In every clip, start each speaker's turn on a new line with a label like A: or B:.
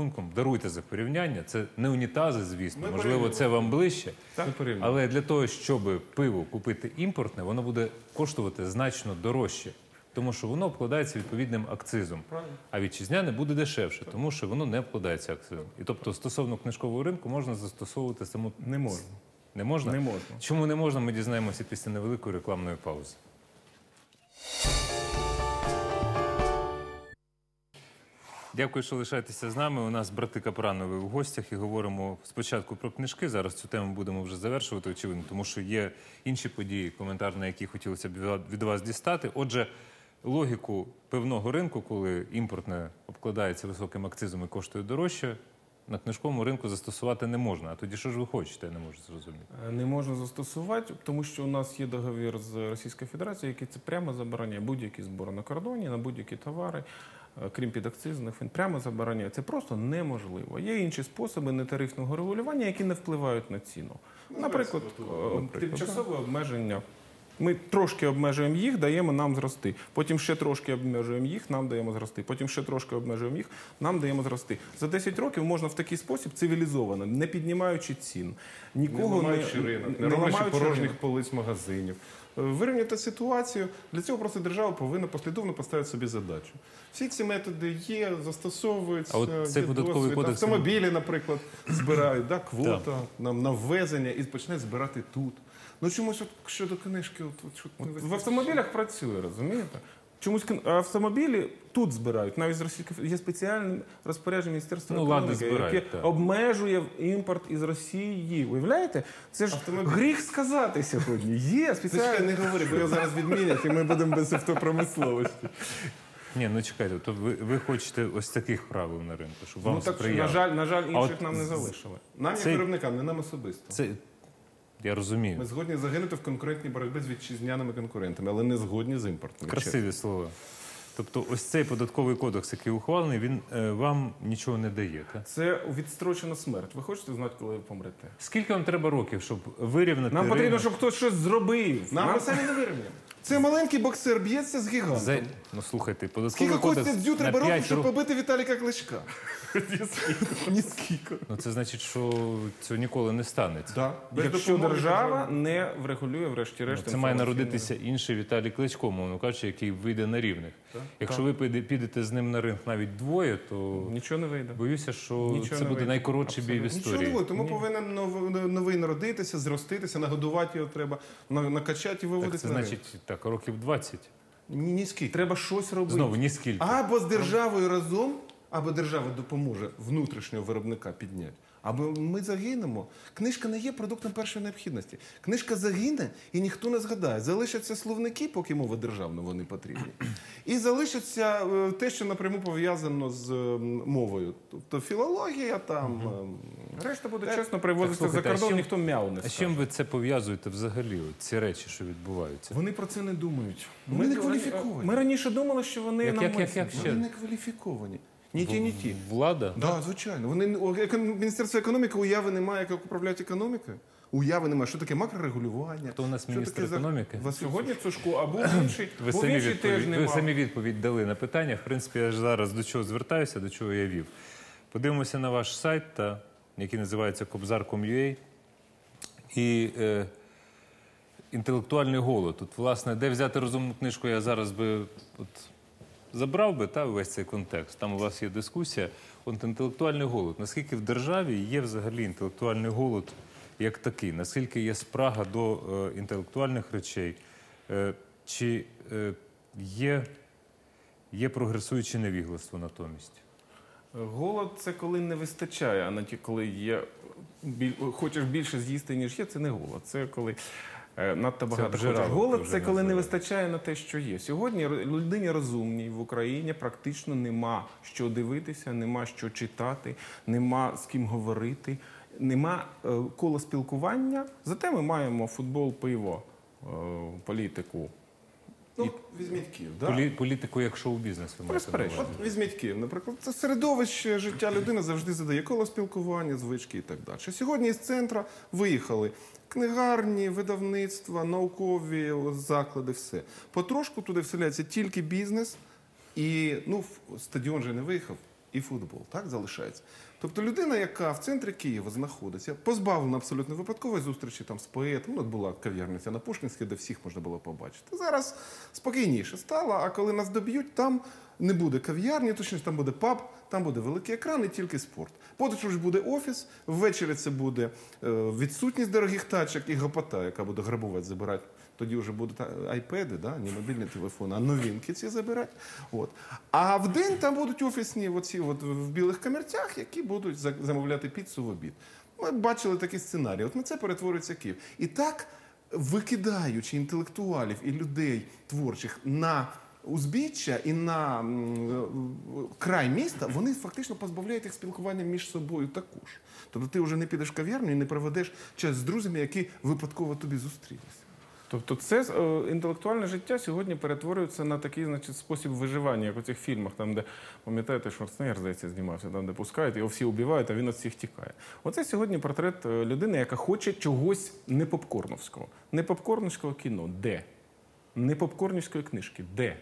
A: рахунком, даруйте за порівняння. Це не унітази, звісно.
B: Ми
A: Можливо, це вам ближче.
B: Так?
A: Але для того, щоб пиво купити імпортне, воно буде коштувати значно дорожче, тому що воно обкладається відповідним акцизом.
B: Правильно.
A: А вітчизняне буде дешевше, тому що воно не обкладається акцизом. І тобто, стосовно книжкового ринку можна застосовувати саму
B: Не можна.
A: не можна.
B: Не можна.
A: Чому не можна? Ми дізнаємося після невеликої рекламної паузи. Дякую, що лишаєтеся з нами. У нас брати Капранови в гостях і говоримо спочатку про книжки. Зараз цю тему будемо вже завершувати, очевидно, тому що є інші події, коментар на які хотілося б від- вас дістати. Отже, логіку певного ринку, коли імпортне обкладається високим акцизом і коштує дорожче, на книжковому ринку застосувати не можна. А тоді що ж ви хочете, я не можу зрозуміти.
B: Е, Не можна застосувати, тому що у нас є договір з Російською Федерацією, який це прямо забороняє будь-які збори на кордоні, на будь-які товари, крім підакцизних, він прямо забороняє. Це просто неможливо. Є інші способи нетарифного регулювання, які не впливають на ціну. Наприклад, е, тимчасове обмеження. Ми трошки обмежуємо їх, даємо нам зрости. Потім ще трошки обмежуємо їх, нам даємо зрости. Потім ще трошки обмежуємо їх, нам даємо зрости. За 10 років можна в такий спосіб цивілізовано, не піднімаючи цін,
C: Не
B: нікого
C: ламаючи ринок, не роблячи
B: ламаючи
C: порожніх
B: ринок.
C: полиць магазинів. Вирівняти ситуацію. Для цього просто держава повинна послідовно поставити собі задачу. Всі ці методи є, застосовуються.
A: А от цей податковий кодекс-
C: Автомобілі, наприклад, збирають да, квота нам на ввезення і починають збирати тут. Ну чомусь от щодо книжки, от, от, от,
B: В автомобілях працює, розумієте? Чомусь автомобілі тут збирають. Навіть з Федерації. є спеціальне розпорядження Міністерства
A: Ну, ладно,
B: економіки,
A: збирають,
B: яке
A: так.
B: обмежує імпорт із Росії. Уявляєте? Це ж
C: Автомобіль.
B: гріх сказати сьогодні. Є спеціальне.
C: не говори, бо його зараз відмінять, і ми будемо без автопромисловості.
A: Ні, ну чекайте, то ви, ви хочете ось таких правил на ринку, щоб вам
B: Ну так
A: сприяли.
B: на жаль, на жаль,
A: А
B: інших
A: от
B: нам не залишили.
C: Нам, як
A: Цей-
C: виробникам, не нам особисто.
A: Це я розумію.
C: Ми згодні загинути в конкурентній боротьбі з вітчизняними конкурентами, але не згодні з імпортними.
A: Красиві слова. Тобто, ось цей податковий кодекс, який ухвалений, він е, вам нічого не дає. Так?
B: Це відстрочена смерть. Ви хочете знати, коли ви помрете?
A: Скільки вам треба років, щоб вирівняти
B: Нам потрібно,
A: ринок?
B: щоб хтось щось зробив.
C: Нам ми самі не вирівняємо. Це маленький боксер б'ється з гігантом.
A: За... Ну слухайте, податковий
C: Скільки
A: кодекс
C: Костя Дзю
A: на
C: треба років,
A: 5
C: щоб
A: років.
C: побити Віталіка Кличка? Ні скільки.
A: Ну це значить, що цього ніколи не станеться.
C: Да.
B: Якщо держава не врегулює,
A: Ну,
B: врешті-решт,
A: Це має народитися інший Віталій Кличко, мовно кажучи, який вийде на рівних. Якщо ви підете з ним на ринг навіть двоє, то
B: Нічого не вийде.
A: боюся, що це буде найкоротший бій в
B: Абсолютно.
C: Нічого не
A: історії.
C: буде, тому повинен новий народитися, зроститися, нагодувати його треба, накачати і виводити
A: це значить так, років 20.
C: Ні, ні скільки.
B: Треба щось робити.
A: Знову ні скільки.
C: Або з державою разом, або держава допоможе внутрішнього виробника підняти. Або ми загинемо. Книжка не є продуктом першої необхідності. Книжка загине і ніхто не згадає. Залишаться словники, поки мова державна вони потрібні. І залишиться е, те, що напряму пов'язано з е, мовою. Тобто філологія там. е,
B: Решта буде
C: Так,
B: чесно привозитися
A: так,
B: за кордон,
A: чим-
B: ніхто мяу не
A: А з чим ви це пов'язуєте взагалі? Ці речі, що відбуваються?
C: Вони про це не думають. Вони не кваліфіковані.
B: Ми раніше думали, що вони
A: Як- як- як- як ще?
C: Вони не кваліфіковані. Ні ті, ні ті.
A: Влада?
C: Так, звичайно. Вони Міністерство економіки уяви немає, як управляти економікою. Уяви немає. Що таке макрорегулювання?
A: Хто у нас міністр
C: за-
A: економіки?
C: Вас
B: Сьогодні Цушко, а був інший,
A: Ви самі,
B: інший теж
A: відповідь, ви самі відповідь дали на питання. В принципі, я ж зараз до чого звертаюся, до чого я вів. Подивимося на ваш сайт, та, який називається Кобзар.com.ua. І е, інтелектуальний голод. Тут, власне, де взяти розумну книжку, я зараз би от, забрав би та, весь цей контекст. Там у вас є дискусія. От інтелектуальний голод. Наскільки в державі є взагалі інтелектуальний голод як такий? Наскільки є спрага до е, інтелектуальних речей? Е, чи е, є, є прогресуюче невігластво натомість?
B: Голод це коли не вистачає, а не коли є біль... хочеш більше з'їсти, ніж є, це не голод. Це коли е, надто багато хочеш. Голод це коли не вистачає на те, що є. Сьогодні людині розумній в Україні практично нема що дивитися, нема що читати, нема з ким говорити, нема е, кола спілкування. Зате ми маємо футбол, пиво, е, політику.
C: Ну, візьміть Київ. Да?
A: Полі, політику як шоу-бізнес ви маєте на
B: Безперечно.
A: увазі?
C: От візьміть Київ, наприклад, це середовище життя людини завжди задає коло спілкування, звички і так далі. Сьогодні із центра виїхали книгарні, видавництва, наукові заклади, все. Потрошку туди вселяється тільки бізнес, і ну, стадіон же не виїхав. і футбол. Так залишається. Тобто людина, яка в центрі Києва знаходиться, позбавлена абсолютно випадкової зустрічі там з поетом. Ну, була кав'ярниця на Пушкінській, де всіх можна було побачити. Зараз спокійніше стало, а коли нас доб'ють, там не буде кав'ярні, точніше, там буде паб, там буде великий екран і тільки спорт. Потім буде офіс, ввечері це буде е, відсутність дорогих тачок і гопота, яка буде грабувати, забирати. Тоді вже будуть айпеди, да? не мобільні телефони, а новинки ці забирати. От. А в день там будуть офісні оці от в білих камерцях, які будуть замовляти піцу в обід. Ми бачили такий сценарій. От на це перетворюється Київ. І так, викидаючи інтелектуалів і людей творчих на узбіччя і на край міста, вони фактично позбавляють їх спілкування між собою також. Тобто ти вже не підеш в кав'ярню і не проведеш час з друзями, які випадково тобі зустрілися.
B: Тобто, це е, інтелектуальне життя сьогодні перетворюється на такий, значить, спосіб виживання, як у цих фільмах, там, де пам'ятаєте, Шварценеггер, здається, знімався, там, де пускають, його всі убивають, а він від всіх тікає. Оце сьогодні портрет е, людини, яка хоче чогось не попкорновського. Не попкорновського кіно. Де? Не попкорнівської книжки. Де?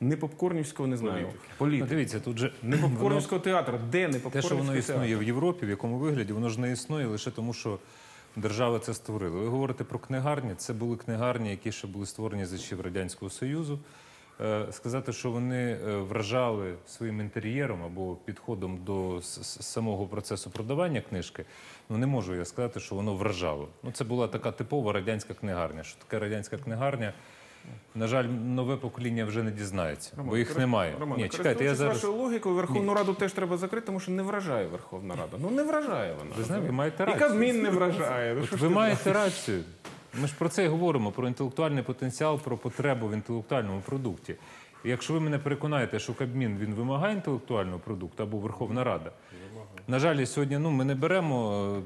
B: Не попкорнівського, не знаю.
A: Ну,
B: Політики.
A: дивіться, тут же
B: Не попкорнівського театру. Де не
A: Те, що воно існує
B: театр?
A: в Європі, в якому вигляді, воно ж не існує лише тому, що держава це створила. Ви говорите про книгарні. Це були книгарні, які ще були створені за часів Радянського Союзу. Е, Сказати, що вони е, вражали своїм інтер'єром або підходом до самого процесу продавання книжки, ну не можу я сказати, що воно вражало. Ну це була така типова радянська книгарня. Що таке радянська книгарня? На жаль, нове покоління вже не дізнається, бо їх немає.
B: Роман,
A: Ні, чекайте, я зараз.
B: вашою логікою, Верховну Раду теж треба закрити, тому що не вражає Верховна Рада. Ну не вражає вона.
A: Ви знаєте, ви маєте
B: І
A: рацію.
B: Кабмін не вражає. Ну,
A: От
B: що ж
A: ви
B: ти
A: маєте рацію. Ми ж про це і говоримо: про інтелектуальний потенціал, про потребу в інтелектуальному продукті. І якщо ви мене переконаєте, що Кабмін він вимагає інтелектуального продукту або Верховна Рада, на жаль, сьогодні ну, ми не беремо е,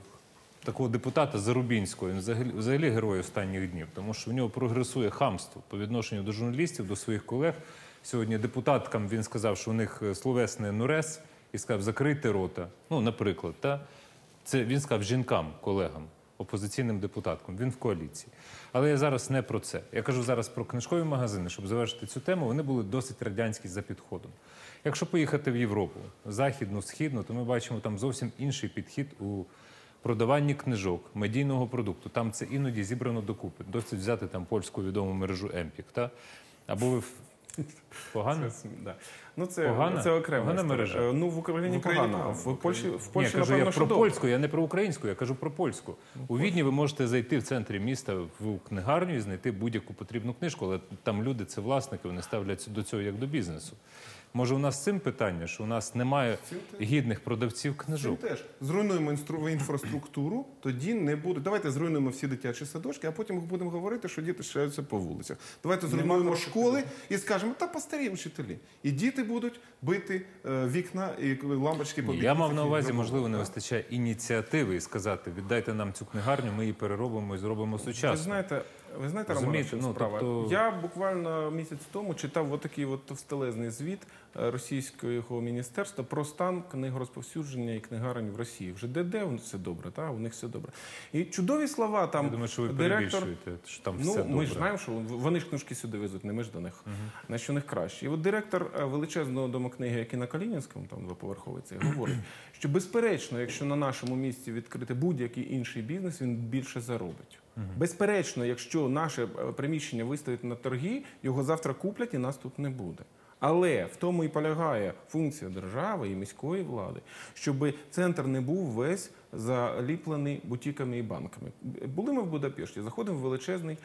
A: такого депутата Зарубінського, він взагалі, взагалі герой останніх днів, тому що в нього прогресує хамство по відношенню до журналістів, до своїх колег. Сьогодні депутаткам він сказав, що у них е, словесний нурез, і сказав, закрийте рота. Ну, наприклад, та? Це він сказав жінкам, колегам, опозиційним депутаткам. Він в коаліції. Але я зараз не про це. Я кажу зараз про книжкові магазини, щоб завершити цю тему. Вони були досить радянські за підходом. Якщо поїхати в Європу, західну, східну, то ми бачимо там зовсім інший підхід у продаванні книжок, медійного продукту. Там це іноді зібрано докупи. Досить взяти там польську відому мережу Емпік. Та? Або ви в- погано?
B: Це, да. ну, це,
A: Погана?
B: це окрема
A: Погана мережа?
B: Е, Ну, в Україні погано. В Польщі, в
A: Ні, я кажу
B: напевно,
A: я
B: що
A: про
B: добре.
A: польську, я не про українську, я кажу про польську. У Відні ви можете зайти в центрі міста в книгарню і знайти будь-яку потрібну книжку, але там люди це власники, вони ставляться до цього як до бізнесу. Може, у нас з цим питання, що у нас немає гідних продавців
C: Цим
A: книжок.
C: теж зруйнуємо інстру- інфраструктуру, тоді не буде. Давайте зруйнуємо всі дитячі садочки, а потім будемо говорити, що діти шляються по вулицях. Давайте зруйнуємо школи і скажемо, та постарі вчителі. І діти будуть бити е, вікна і лампочки
A: Ні, я мав на увазі, можливо, не вистачає ініціативи і сказати, віддайте нам цю книгарню, ми її переробимо і зробимо
B: Ви знаєте, ви знаєте, Роман,
A: ну,
B: справа?
A: тобто-
B: Я буквально місяць тому читав отакий от товстелезний звіт е, російського міністерства про стан книгорозповсюдження і книгарень в Росії. Вже де де все добре, та у них все добре. І чудові слова там
A: Я думаю, що ви
B: директор.
A: перебільшуєте, що там
B: Ну,
A: все
B: ми ж знаємо, що вони ж книжки сюди везуть, не ми ж до них. На що них краще. І от директор е, величезного дому книги, який на Калінінському, там двоповерховий, це говорить, що безперечно, якщо на нашому місці відкрити будь-який інший бізнес, він більше заробить. Безперечно, якщо наше е, приміщення виставить на торги, його завтра куплять і нас тут не буде. Але в тому і полягає функція держави і міської влади, щоб центр не був весь заліплений бутіками і банками. Були ми в Будапешті, заходимо в величезний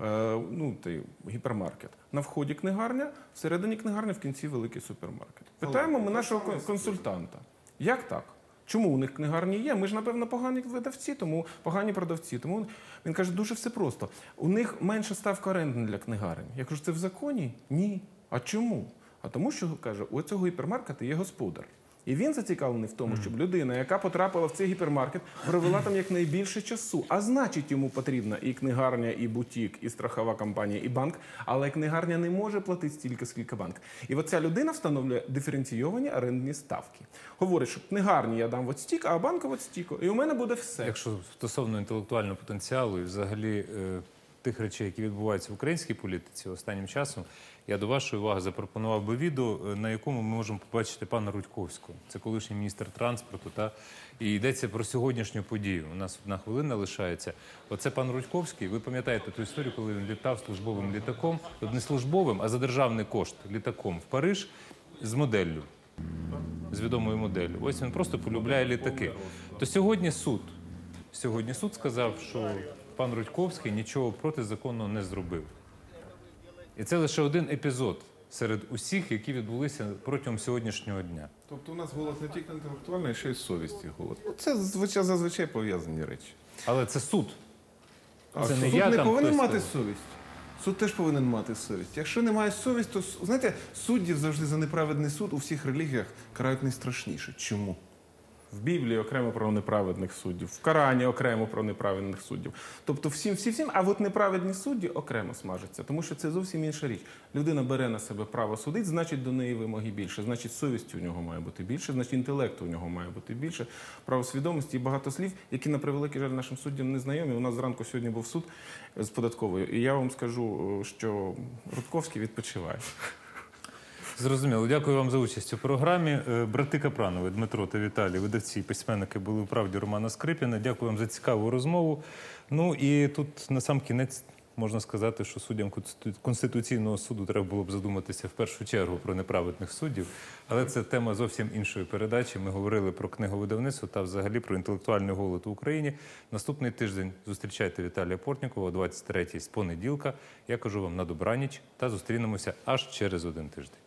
B: е, ну, той, гіпермаркет. На вході книгарня, всередині книгарня, в кінці великий супермаркет. Питаємо ми нашого консультанта. Як так? Чому у них книгарні є? Ми ж, напевно, погані видавці, тому погані продавці. Тому він каже, дуже все просто. У них менша ставка оренди для книгарень. Я кажу, це в законі? Ні. А чому? А тому, що каже, у цього гіпермаркету є господар. І він зацікавлений в тому, щоб людина, яка потрапила в цей гіпермаркет, провела там якнайбільше часу. А значить, йому потрібна і книгарня, і бутік, і страхова компанія, і банк. Але книгарня не може платити стільки, скільки банк. І оця людина встановлює диференційовані орендні ставки. Говорить, що книгарні я дам от стік, а банку от стіку. І у мене буде все.
A: Якщо стосовно інтелектуального потенціалу і взагалі е, тих речей, які відбуваються в українській політиці останнім часом, я до вашої уваги запропонував би відео, е, на якому ми можемо побачити пана Рудьковського. Це колишній міністр транспорту. Та і йдеться про сьогоднішню подію. У нас одна хвилина лишається. Оце пан Рудьковський. Ви пам'ятаєте ту історію, коли він літав службовим літаком, не службовим, а за державний кошт літаком в Париж з моделлю з відомою моделлю. Ось він просто полюбляє літаки. То сьогодні суд. Сьогодні суд сказав, що пан Рудьковський нічого протизаконного не зробив. І це лише один епізод серед усіх, які відбулися протягом сьогоднішнього дня.
C: Тобто у нас голод не тільки інтелектуальний, а ще й совісті голод. Ну, Це зазвичай, зазвичай пов'язані речі.
A: Але це суд.
C: А
A: Це не
C: суд
A: я
C: не
A: там
C: повинен
A: хтось
C: мати
A: там.
C: совість. Суд теж повинен мати совість. Якщо немає совість, то с- знаєте, суддів завжди за неправедний суд у всіх релігіях карають найстрашніше. Чому?
B: В Біблії окремо про неправедних суддів, в Корані окремо про неправедних суддів. Тобто всім, всі, всім, а от неправедні судді окремо смажаться, тому що це зовсім інша річ. Людина бере на себе право судити, значить до неї вимоги більше, значить совісті у нього має бути більше, значить інтелекту у нього має бути більше, правосвідомості і багато слів, які на превеликий жаль нашим суддям не знайомі. У нас зранку сьогодні був суд з податковою, і я вам скажу, що Рудковський відпочиває.
A: Зрозуміло. Дякую вам за участь у програмі. Е, Брати Капранови, Дмитро та Віталій, видавці і письменники були у правді Романа Скрипіна. Дякую вам за цікаву розмову. Ну і тут на сам кінець можна сказати, що суддям Конституційного суду треба було б задуматися в першу чергу про неправедних суддів. Але це тема зовсім іншої передачі. Ми говорили про книговидавництво та взагалі про інтелектуальний голод в Україні. Наступний тиждень зустрічайте Віталія Портнікова о 23-й з понеділка. Я кажу вам на добраніч та зустрінемося аж через один тиждень.